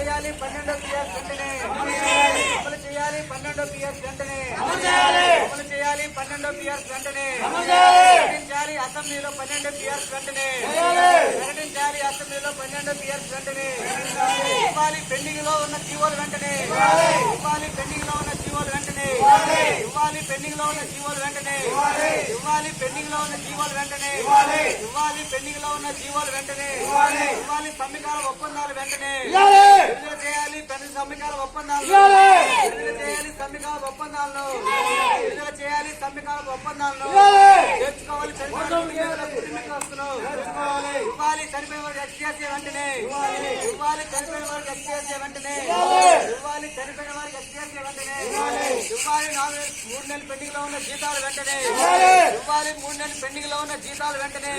చేయాలి పన్నెండో పిఎస్ వెంటనే. అమలు చేయాలి పన్నెండో పిఎస్ వెంటనే. అమలు చేయాలి. పన్నెండో పిఎస్ వెంటనే. ప్రకటించాలి అసెంబ్లీలో పన్నెండు పిఎస్ వెంటనే. ప్రకటించాలి అసెంబ్లీలో పన్నెండు పిఎస్ వెంటనే. ఇవ్వాలి పెండింగ్లో ఉన్న జీవోలు వెంటనే ఇవ్వాలి పెండింగ్లో ఉన్న జీవోలు వెంటనే ఇవ్వాలి పెండింగ్లో ఉన్న జీవోలు వెంటనే. ఇవ్వాలి. పెండింగ్లో ఉన్న జీవోలు వెంటనే. ఇవ్వాలి. పెండింగ్లో ఉన్న జీవోలు వెంటనే. ఇవ్వాలి. సమ్మికాల ఒప్పందాలు వెంటనే. విడుదల చేయాలి పెద్ద సమ్మికాల ఒప్పందాలు. విడుదల చేయాలి సమ్మికాల ఒప్పందాలను విడుదల చేయాలి సమ్మికాల ఒప్పందాలను తెచ్చుకోవాలి ఇవ్వాలి చనిపోయిన వారికి ఎక్స్చేసే వెంటనే. ఇవ్వాలి. చనిపోయిన వారికి ఎక్స్చేసే వెంటనే. ఇవ్వాలి. చనిపోయిన వారికి ఎక్స్చేసే వెంటనే. ఇవ్వాలి నాలుగు మూడు నెలలు పెండింగ్లో ఉన్న జీతాలు వెంటనే. ఇవ్వాలి మూడు నెలలు పెండింగ్లో ఉన్న జీతాలు వెంటనే.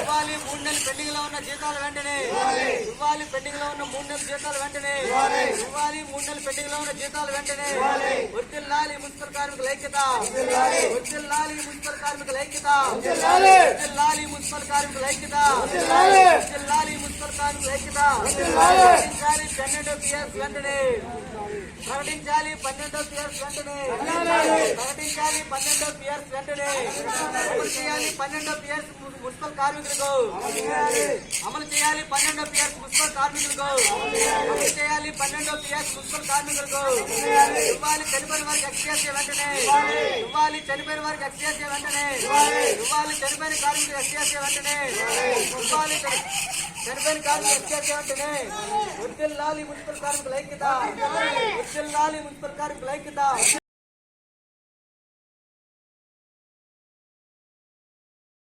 ఇవ్వాలి మూడు నెలలు పెండింగ్లో ఉన్న జీతాలు వెంటనే. ఇవ్వాలి పెండింగ్లో ఉన్న మూడు నెలల జీతాలు వెంటనే. ఇవ్వాలి మూడు నెలలు పెండింగ్లో ఉన్న జీతాలు వెంటనే. వర్తిల్లాలి మున్సిపల్ కార్మికుల ఐక్యత. వర్తిల్లాలి మున్సిపల్ కార్మికుల ఐక్యత. వర్తిల్లాలి మున్సిపల్ కార్మికుల ఐక్యత. వర్తిల్లాలి మున్సిపల్ కార్మికుల ఐక్యత. ప్రకటించాలి పన్నెండో పిఎస్ వెంటనే. ప్రకటించాలి పన్నెండో పిఎస్ వెంటనే. ప్రకటించాలి పన్నెండో పిఎస్ వెంటనే. అమలు చేయాలి పన్నెండో పిఎస్ మున్సిపల్ కార్మికులకు. అమలు చేయాలి పన్నెండో పిఎస్ మున్సిపల్ కార్మికులకు. అమలు చేయాలి పన్నెండో పిఎస్ మున్సిపల్ కార్మికులకు. ఇవ్వాలి చనిపోయిన వారికి ఎక్స్చేసే వెంటనే. ఇవ్వాలి చనిపోయిన వారికి ఎక్స్చేసే వెంటనే. ఇవ్వాలి చనిపోయిన కార్మికులు ఎక్స్చేసే వెంటనే. ఇవ్వాలి చని- చనిపోయిన కార్మికులు ఎక్స్చేసే వెంటనే ఉద్దిల్లాలి మున్సిపల్ కార్మికుల ఐక్యత ఉద్దిల్లాలి మున్సిపల్ కార్మికుల ఐక్యత